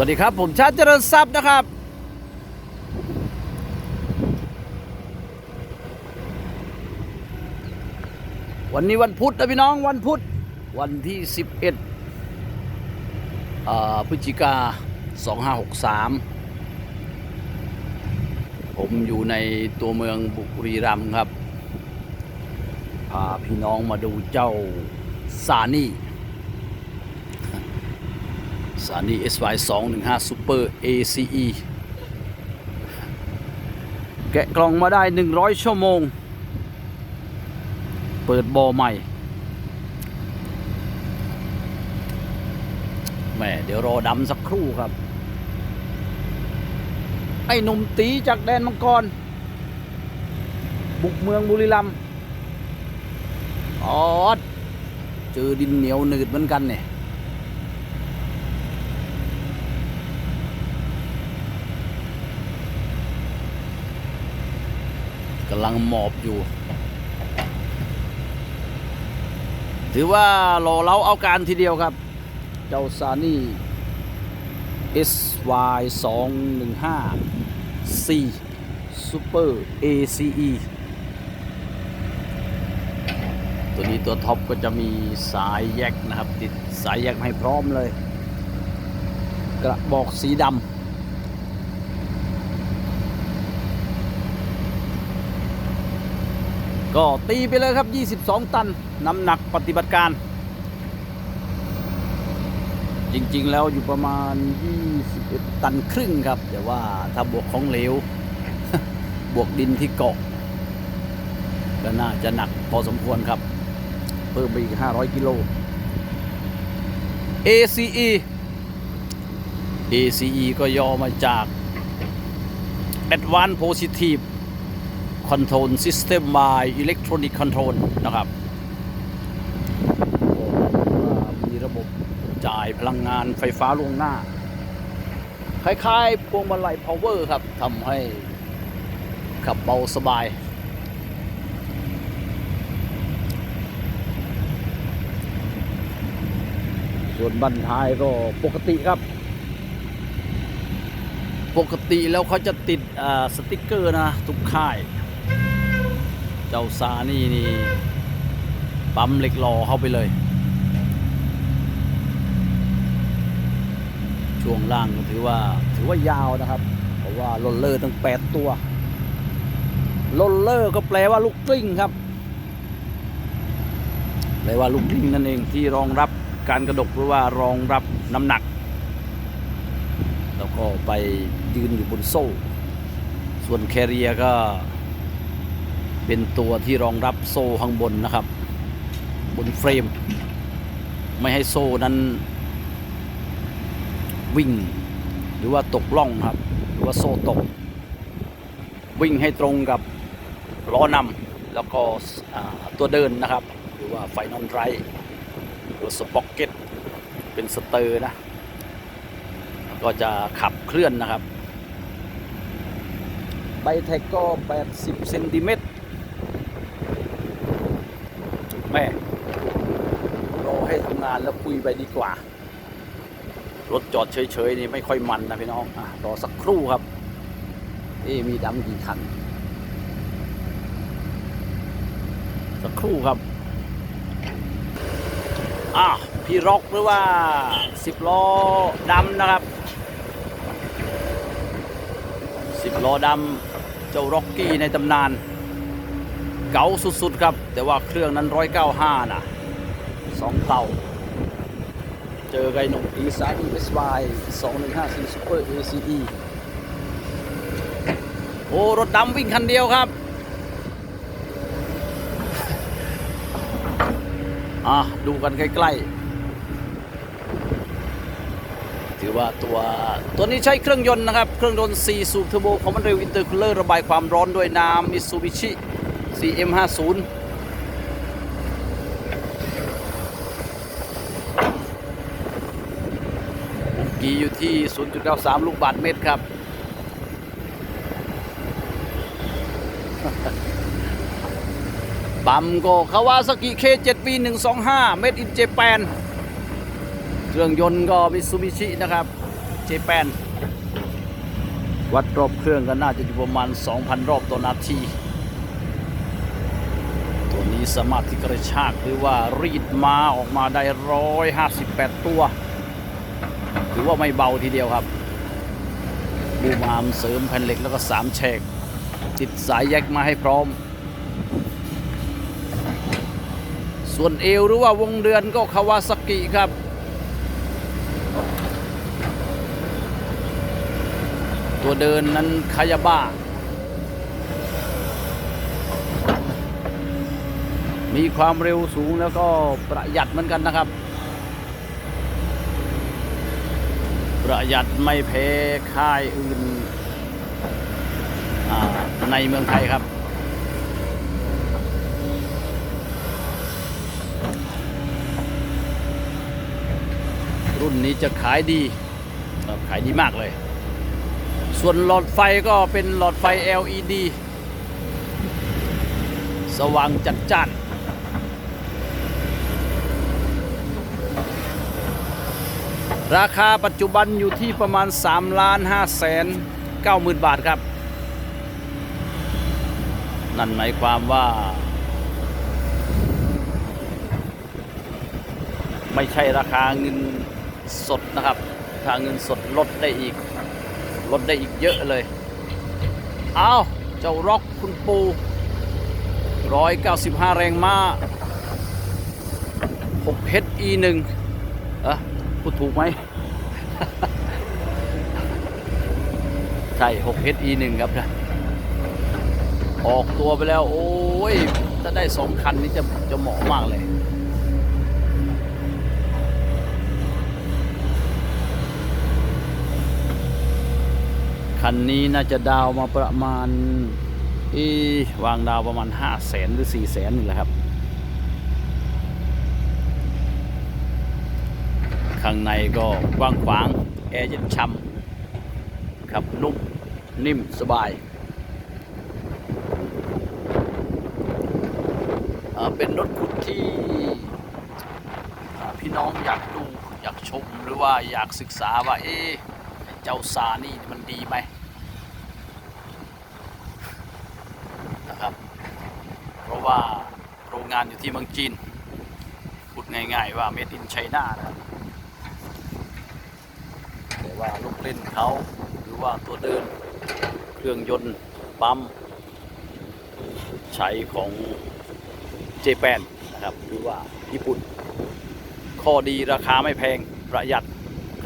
วัสดีครับ ผมชาติเจริญทรัพย์นะครับ วันนี้วันพุธนะพี่น้องวันพุธวันที่ 11อ่าพฤศจิกา 2563 ผมอยู่ในตัวเมืองบุรีรัมย์ครับพาพี่น้องมาดูเจ้าซานี่ สถานี SY 215 Super ACE แกะกล่องมาได้ 100 ชั่วโมง เปิดบอใหม่แหม่เดี๋ยวรอดำสักครู่ครับ ไอ้หนุ่มตีจากแดนมังกร บุกเมืองบุรีรัมย์อ๋อเจอดินเหนียวหนืดเหมือนกันเนี่ย กำลังหมอบอยู่ ถือว่ารอเราเอาการทีเดียวครับ เจ้าซานี่ SY 2 1 5 C Super ACE ตัวนี้ตัวท็อปก็จะมีสายแยกนะครับ ติดสายแยกให้พร้อมเลย กระบอกสีดำ ก็ตีไปเลยครับ 22 ตัน น้ำหนักปฏิบัติการ จริงๆแล้วอยู่ประมาณ 21 ตันครึ่งครับ แต่ว่าถ้าบวกของเหลว บวกดินที่เกาะ ก็น่าจะหนักพอสมควรครับ เพิ่มไปอีก 500 กิโล ACE ACE ก็ย่อมาจาก Advanced Positive Control System by Electronic Control นะครับมีระบบจ่ายพลังงานไฟฟ้าล่วงหน้า คล้ายๆพวงมาลัย power ครับทำให้ขับเบาสบายส่วนบันท้ายก็ปกติครับ ปกติแล้วเขาจะติดสติกเกอร์นะ ทุกค่าย เจ้าซานี่นี่ปั๊มเหล็กหล่อเข้าไปเลย ช่วงล่างก็ถือว่าถือว่ายาวนะครับ เพราะว่าโรลเลอร์ตั้ง8ตัวโรลเลอร์ก็แปลว่าลูกกลิ้งครับแปลว่าลูกกลิ้งนั่นเองที่รองรับการกระดกหรือว่ารองรับน้ำหนัก แล้วก็ไปยืนอยู่บนโซ่ ส่วนแคเรียก็ เป็นตัวที่รองรับโซ่ข้างบนนะครับ บนเฟรม ไม่ให้โซ่นั้น วิ่ง หรือว่าตกล่องครับ หรือว่าโซ่ตก วิ่งให้ตรงกับล้อนำแล้วก็ตัวเดินนะครับ หรือว่าไฟนอนไรหรือสป็อกเก็ตเป็นสเตอร์นะก็จะขับเคลื่อนนะครับ ใบแท็กก็ 80 เซนติเมตร แม่รอให้ทำงานแล้วคุยไปดีกว่า รถจอดเฉยๆนี่ไม่ค่อยมันนะพี่น้องอรอสักครู่ครับ เอ๊ะมีดำกี่คัน สักครู่ครับอะพี่ร็อกหรือว่าสิบล้อดำนะครับสิบล้อดำเจ้าร็อกกี้ในตำนาน เก๋าสุดๆครับ แต่ว่าเครื่องนั้น195นะสองเท่า เจอไกหนุ่มอีสานอีเอสวาย2154 Super ACE โอ้รถดำวิ่งคันเดียวครับอะดูกันใกล้ๆ ถือว่าตัวตัวนี้ใช้เครื่องยนต์นะครับ เครื่องยนต์4สูบเทอร์โบคอมมานเรลอินเตอร์คูลเลอร์ระบายความร้อนด้วยน้ำมิซูบิชิ CM50 กีอยู่ที่ 0.93 ลูกบาทเมตรครับ ปั๊มก็คาวาซากิ K7 125 Made in Japan เครื่องยนต์ก็มิซูบิชินะครับ เจแปนวัดรอบเครื่องก็น่าจะอยู่ประมาณ 2,000 รอบต่อนาที นี้สามารถที่กระชากหรือว่ารีดมาออกมาได้158ตัว ถือว่าไม่เบาทีเดียวครับบูมามเสริมแผ่นเหล็กแล้วก็สามแฉกติดสายแยกมาให้พร้อม ส่วนเอวหรือว่าวงเดือนก็คาวาซากิครับตัวเดินนั้นคายาบ้า มีความเร็วสูงแล้วก็ประหยัดเหมือนกันนะครับ ประหยัดไม่แพ้ค่ายอื่นในเมืองไทยครับ รุ่นนี้จะขายดีขายดีมากเลย ส่วนหลอดไฟก็เป็นหลอดไฟ LED สว่างจัดจ้าน ราคาปัจจุบันอยู่ที่ประมาณ3ล้าน5แสน9หมื่นบาทครับ นั่นหมายความว่า ไม่ใช่ราคาเงินสดนะครับราคาเงินสดลดได้อีก ลดได้อีกเยอะเลย เอาเจ้าร็อกคุณปู 195 แรงม้า6 HE 1 เอะ พูดถูกไหม ใช่6 HE 1ครับนะออกตัวไปแล้ว โอ้ย ถ้าได้สองคันนี้จะจะเหมาะมากเลย คันนี้น่าจะดาวมาประมาณอีวางดาวประมาณ5 0 0แสนหรือ4 0 0แสนนี่แหละครับ ข้างในก็กว้างขวางแอร์เย็นช่ำขับนุ่มนิ่มสบายเป็นรถขุดที่พี่น้องอยากดูอยากชมหรือว่าอยากศึกษาว่า เอ๊เจ้าซานี่มันดีไหมนะครับ เพราะว่าโรงงานอยู่ที่เมืองจีน พูดง่ายๆว่า made in China นะครับ ว่าลูกเล่นเขาหรือว่าตัวเดิน เครื่องยนต์ปั๊มใช้ของเจแปนนะครับหรือว่าญี่ปุ่น ข้อดีราคาไม่แพงประหยัด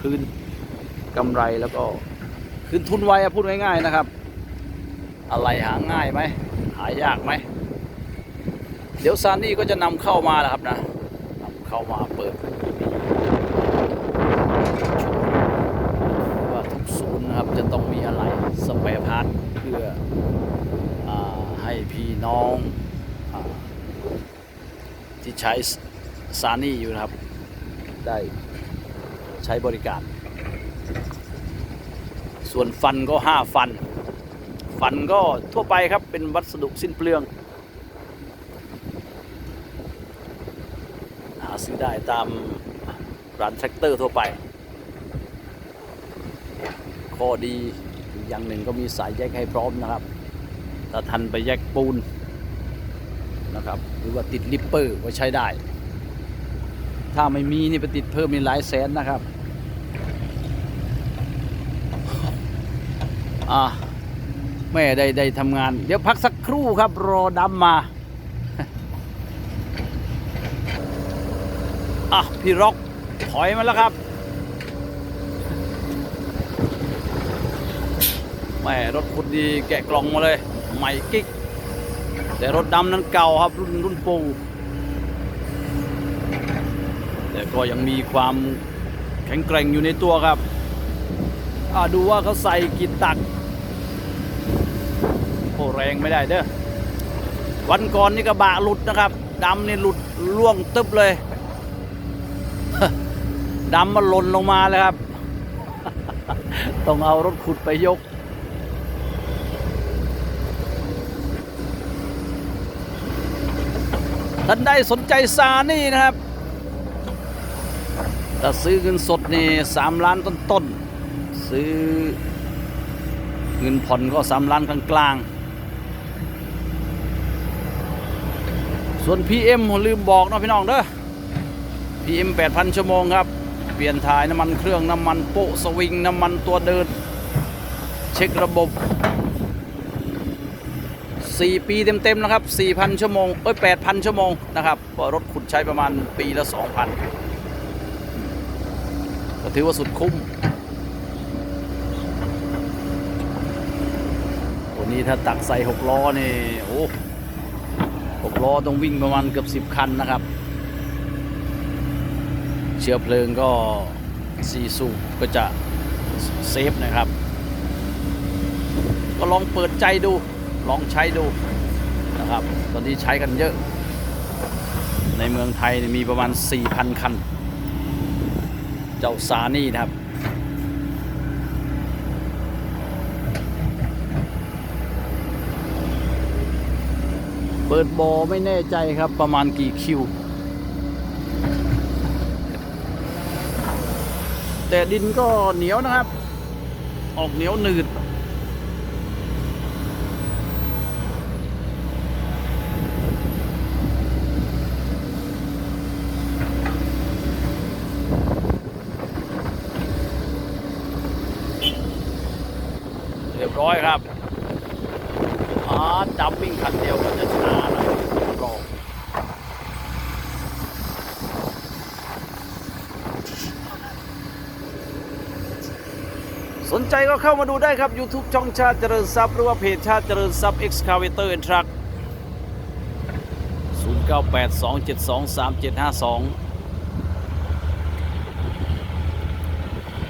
คืนกำไรแล้วก็คืนทุนไวพูดง่ายๆนะครับ อะไรหาง่ายไหมหายากไหมเดี๋ยวซานนี่ก็จะนำเข้ามาแล้วครับนะนำเข้ามาเปิด ว่าทุกศูนย์นะครับจะต้องมีอะไร สเปรย์พาร์ทเพื่ออให้พี่น้องอที่ใช้ซานี่อยู่นะครับ ได้ใช้บริการ ส่วนฟันก็ 5 ฟัน ฟันก็ทั่วไปครับเป็นวัสดุสิ้นเปลืองหาซื้อได้ตามร้านแทรกเตอร์ทั่วไป ข้อดี อย่างหนึ่งก็มีสายแยกให้พร้อมนะครับถ้าทันไปแยกปูนนะครับ หรือว่าติดลิปเปอร์ก็ใช้ได้ ถ้าไม่มีนี่ไปติดเพิ่มมีหลายแสนนะครับอ่าแม่ได้ได้ทำงาน เดี๋ยวพักสักครู่ครับ รอดำมาอะพี่ร็อกถอยมาแล้วครับ แม่รถขุดดีแกะกล่องมาเลย ใหม่กิ๊ก แต่รถดำนั้นเก่าครับรุ่นรุ่นปู แต่ก็ยังมีความแข็งแกร่งอยู่ในตัวครับอดูว่าเขาใส่กี่ตัก โอ้แรงไม่ได้เด้อ วันก่อนนี่กระบะหลุดนะครับดำนี่หลุดล่วงตึบเลยดำมันหล่นลงมาเลยครับ ต้องเอารถขุดไปยก ท่านได้สนใจซานี่นะครับถ้าซื้อเงินสดนี่สามล้านต้นซื้อเงินผ่อนก็สามล้านกลางๆ ส่วน PM ผมลืมบอกนะพี่น้องเด้อ PM 8,000 ชั่วโมงครับ เปลี่ยนถ่ายน้ำมันเครื่องน้ำมันโปะสวิง น้ำมันตัวเดิน เช็คระบบ 4 ปีเต็มๆนะครับ 4,000 ชั่วโมง เอ้ย 8,000 ชั่วโมงนะครับราะรถขุดใช้ประมาณปีละ 2,000 ก็ถือว่าสุดคุ้ม ตัวนี้ถ้าตักใส่ 6 ล้อนี่โอ้6ล้อต้องวิ่งประมาณเกือบ 10 คันนะครับ เชื้อเพลิงก็ซีสูบก็จะเซฟนะครับ ก็ลองเปิดใจดู ลองใช้ดูนะครับ ตอนนี้ใช้กันเยอะ ในเมืองไทยมีประมาณ 4,000 คัน เจ้าซานี่นะครับเปิดบอไม่แน่ใจครับประมาณกี่คิว แต่ดินก็เหนียวนะครับ ออกเหนียวหนืด ร้อยครับอ๋อจับวิ่งคันเดียวก็จะชนะนะรองสนใจก็เข้ามาดูได้ครับ YouTube ช่องชาติเจริญทรัพย์หรือว่าเพจชาติเจริญทรัพย์ Excavator and Truck 0982723752